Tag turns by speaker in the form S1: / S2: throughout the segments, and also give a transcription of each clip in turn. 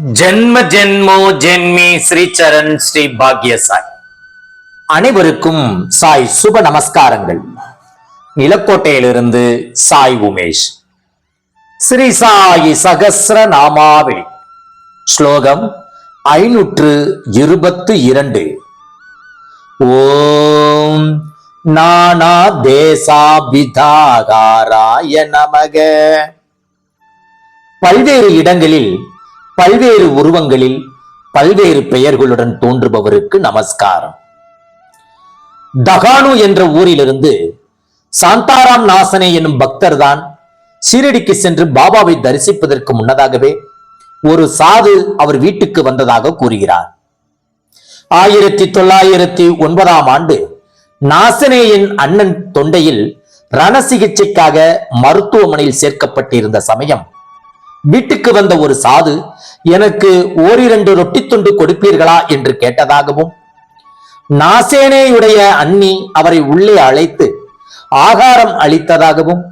S1: ஜென்ம ஜென்மோ ஜென்மி ஸ்ரீ சரண் ஸ்ரீ பாக்ய சாய் அனைவருக்கும் சாய் சுப நமஸ்காரங்கள். நிலக்கோட்டையிலிருந்து சாய் உமேஷ். ஸ்ரீ சாயி சகசிர நாமாவளி. ஸ்லோகம் ஐநூற்று இருபத்து இரண்டு. ஓம் நானா தேசாபிதாகாராய நமக. பல்வேறு இடங்களில் பல்வேறு உருவங்களில் பல்வேறு பெயர்களுடன் தோன்றுபவருக்கு நமஸ்காரம். தகானு என்ற ஊரிலிருந்து சாந்தாராம் நாசனே என்னும் பக்தர் தான் சீரடிக்கு சென்று பாபாவை தரிசிப்பதற்கு முன்னதாகவே ஒரு சாது அவர் வீட்டுக்கு வந்ததாக கூறுகிறார். ஆயிரத்தி தொள்ளாயிரத்தி ஒன்பதாம் ஆண்டு நாசனேயின் அண்ணன் தொண்டையில் ரண சிகிச்சைக்காக மருத்துவமனையில் சேர்க்கப்பட்டிருந்த சமயம் வீட்டுக்கு வந்த ஒரு சாது எனக்கு ஓரிரண்டு ரொட்டி துண்டு கொடுப்பீர்களா? என்று கேட்டதாகவும் நாசேனேயுடைய அண்ணி அவரை உள்ளே அழைத்து ஆகாரம் அளித்ததாகவும்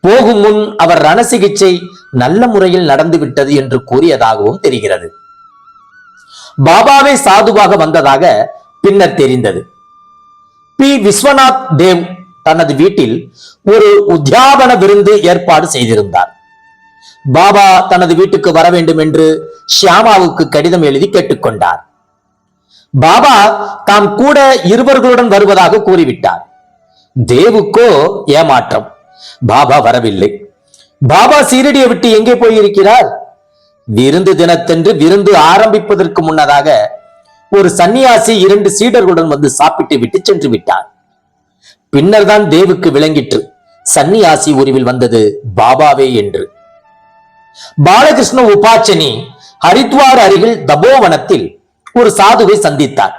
S1: போகும் முன் அவர் ரண சிகிச்சை நல்ல முறையில் நடந்துவிட்டது என்று கூறியதாகவும் தெரிகிறது. பாபாவே சாதுவாக வந்ததாக பின்னர் தெரிந்தது. பி. விஸ்வநாத் தேவ் தனது வீட்டில் ஒரு உத்தியாபன விருந்து ஏற்பாடு செய்திருந்தார். பாபா தனது வீட்டுக்கு வர வேண்டும் என்று ஷியாமாவுக்கு கடிதம் எழுதி கேட்டுக்கொண்டார். பாபா தாம் கூட இருவர்களுடன் வருவதாக கூறிவிட்டார். தேவுக்கோ ஏமாற்றம். பாபா வரவில்லை. பாபா சீரடியை விட்டு எங்கே போயிருக்கிறார்? விருந்து தினத்தன்று விருந்து ஆரம்பிப்பதற்கு முன்னதாக ஒரு சன்னியாசி இரண்டு சீடர்களுடன் வந்து சாப்பிட்டு விட்டு சென்று விட்டார். பின்னர் தான் தேவுக்கு விளங்கிற்று. சன்னியாசி உருவில் வந்தது பாபாவே என்று. பாலகிருஷ்ண உபாச்சனி ஹரித்வார் அருகில் தபோவனத்தில் ஒரு சாதுவை சந்தித்தார்.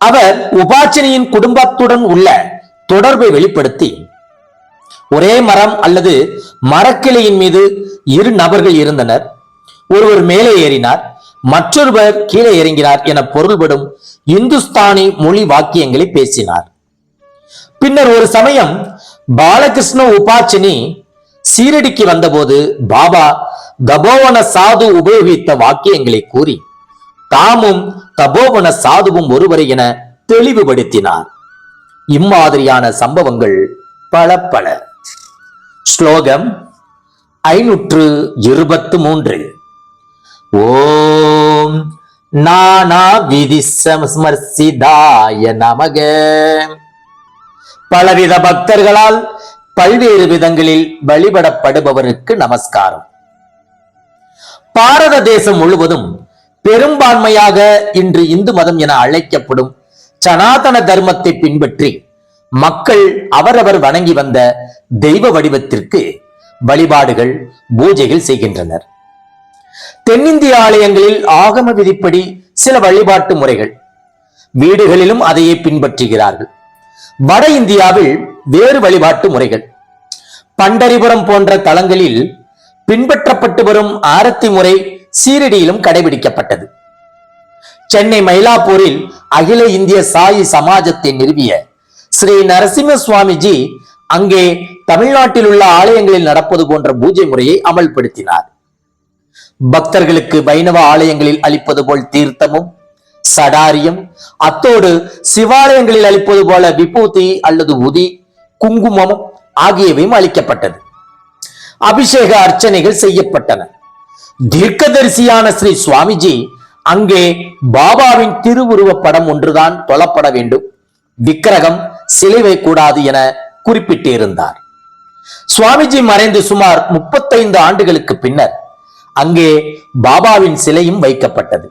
S1: அவர் உபாச்சனியின் குடும்பத்துடன் உள்ள தொடர்பை வெளிப்படுத்தி ஒரே மரம் அல்லது மரக்கிளையின் மீது இரு நபர்கள் இருந்தனர். ஒருவர் மேலே ஏறினார் மற்றொருவர் கீழே இறங்கினார் என பொருள்படும் இந்துஸ்தானி மொழி வாக்கியங்களை பேசினார். பின்னர் ஒரு சமயம் பாலகிருஷ்ண உபாச்சினி சீரடிக்கு வந்தபோது பாபா தபோவன சாது உபயோகித்த வாக்கியங்களை கூறி தாமும் தபோவன சாதுவும் ஒருவரை என தெளிவுபடுத்தினார். இம்மாதிரியான சம்பவங்கள் பல பல. ஸ்லோகம் ஐநூற்று இருபத்து மூன்று. ஓம் நானா விதி சமர்சிதாய நமக. பலவித பக்தர்களால் பல்வேறு விதங்களில் வழிபடப்படுபவருக்கு நமஸ்காரம். பாரத தேசம் முழுவதும் பெரும்பான்மையாக இன்று இந்து மதம் என அழைக்கப்படும் சனாதன தர்மத்தை பின்பற்றி மக்கள் அவரவர் வணங்கி வந்த தெய்வ வடிவத்திற்கு வழிபாடுகள் பூஜைகள் செய்கின்றனர். தென்னிந்திய ஆலயங்களில் ஆகம விதிப்படி சில வழிபாட்டு முறைகள். வீடுகளிலும் அதையே பின்பற்றுகிறார்கள். வட இந்தியாவில் வேறு வழிபாட்டு முறைகள். பண்டரிபுரம் போன்ற தலங்களில் பின்பற்றப்பட்டு வரும் ஆரத்தி முறை சீரடியிலும் கடைபிடிக்கப்பட்டது. சென்னை மயிலாப்பூரில் அகில இந்திய சாயி சமாஜத்தை நிறுவிய ஸ்ரீ நரசிம்ம சுவாமிஜி அங்கே தமிழ்நாட்டில் உள்ள ஆலயங்களில் நடப்பது போன்ற பூஜை முறையை அமல்படுத்தினார். பக்தர்களுக்கு வைணவ ஆலயங்களில் அளிப்பது போல் தீர்த்தமும் சடாரியம். அத்தோடு சிவாலயங்களில் அளிப்பது போல விபூதி அல்லது உதி குங்குமம் ஆகியவையும் அளிக்கப்பட்டது. அபிஷேக அர்ச்சனைகள் செய்யப்பட்டன. தீர்க்கதரிசியான ஸ்ரீ சுவாமிஜி அங்கே பாபாவின் திருவுருவ படம் ஒன்றுதான் தொழப்பட வேண்டும். விக்கிரகம் சிலை வைக்கூடாது என குறிப்பிட்டிருந்தார். சுவாமிஜி மறைந்து சுமார் முப்பத்தைந்து ஆண்டுகளுக்கு பின்னர் அங்கே பாபாவின் சிலையும் வைக்கப்பட்டது.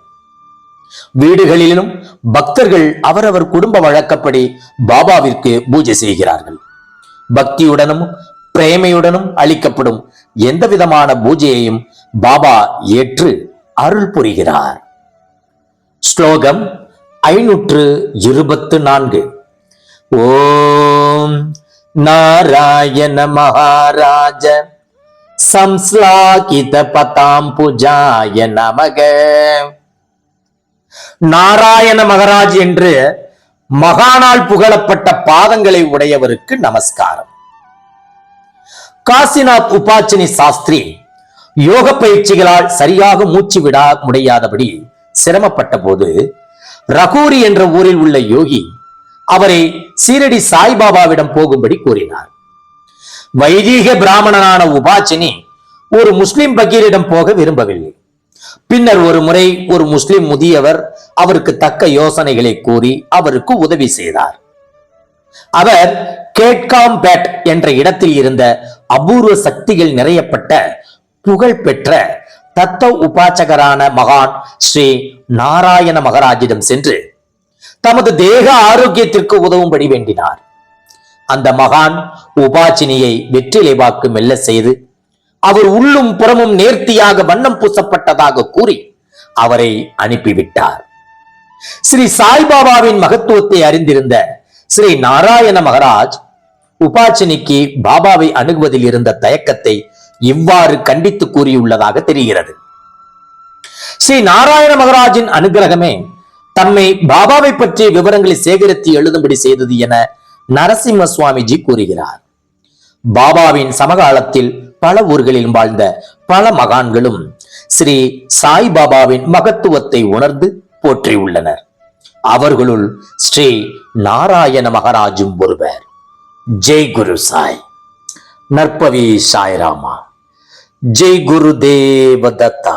S1: வீடுகளிலும் பக்தர்கள் அவரவர் குடும்ப வழக்கப்படி பாபாவிற்கு பூஜை செய்கிறார்கள். பக்தியுடனும் பிரேமையுடனும் அளிக்கப்படும் எந்த விதமான பூஜையையும் பாபா ஏற்று அருள் புரிகிறார். ஸ்லோகம் ஐநூற்று இருபத்து நான்கு. ஓம் நாராயண மகாராஜ. சம்ஸ்லாகித பதாம் புஜாய நமக. நாராயண மகராஜ் என்று மகானால் புகழப்பட்ட பாதங்களை உடையவருக்கு நமஸ்காரம். காசிநாத் உபாச்சினி சாஸ்திரி யோக பயிற்சிகளால் சரியாக மூச்சு விட முடியாதபடி சிரமப்பட்ட போது ரகூரி என்ற ஊரில் உள்ள யோகி அவரை சீரடி சாய்பாபாவிடம் போகும்படி கூறினார். வைதீக பிராமணனான உபாச்சினி ஒரு முஸ்லிம் பக்கீரிடம் போக விரும்பவில்லை. பின்னர் ஒரு முறை ஒரு முஸ்லிம் முதியவர் அவருக்கு தக்க யோசனைகளை கூறி அவருக்கு உதவி செய்தார். அவர் கேட்காம் பேட் என்ற இடத்தில் இருந்த அபூர்வ சக்திகள் நிறையப்பட்ட புகழ்பெற்ற தத்த உபாசகரான மகான் ஸ்ரீ நாராயண மகராஜிடம் சென்று தமது தேக ஆரோக்கியத்திற்கு உதவும்படி வேண்டினார். அந்த மகான் உபாச்சினியை வெற்றிலை வாக்கு மெல்ல செய்து அவர் உள்ளும் புறமும் நேர்த்தியாக வண்ணம் பூசப்பட்டதாக கூறி அவரை அனுப்பிவிட்டார். ஸ்ரீ சாய்பாபாவின் மகத்துவத்தை அறிந்திருந்த ஸ்ரீ நாராயண மகராஜ் உபாச்சினிக்கு பாபாவை அணுகுவதில் இருந்த தயக்கத்தை இவ்வாறு கண்டித்து கூறியுள்ளதாக தெரிகிறது. ஸ்ரீ நாராயண மகராஜின் அனுகிரகமே தம்மை பாபாவை பற்றிய விவரங்களை சேகரித்து எழுதும்படி செய்தது என நரசிம்ம சுவாமிஜி கூறுகிறார். பாபாவின் சமகாலத்தில் பல ஊர்களில் வாழ்ந்த பல மகான்களும் ஸ்ரீ சாய்பாபாவின் மகத்துவத்தை உணர்ந்து போற்றியுள்ளனர். அவர்களுள் ஸ்ரீ நாராயண மகராஜும் ஒருவர். ஜெய் குரு சாய். நற்பவி சாய்ராமா. ஜெய் குரு தேவதத்தா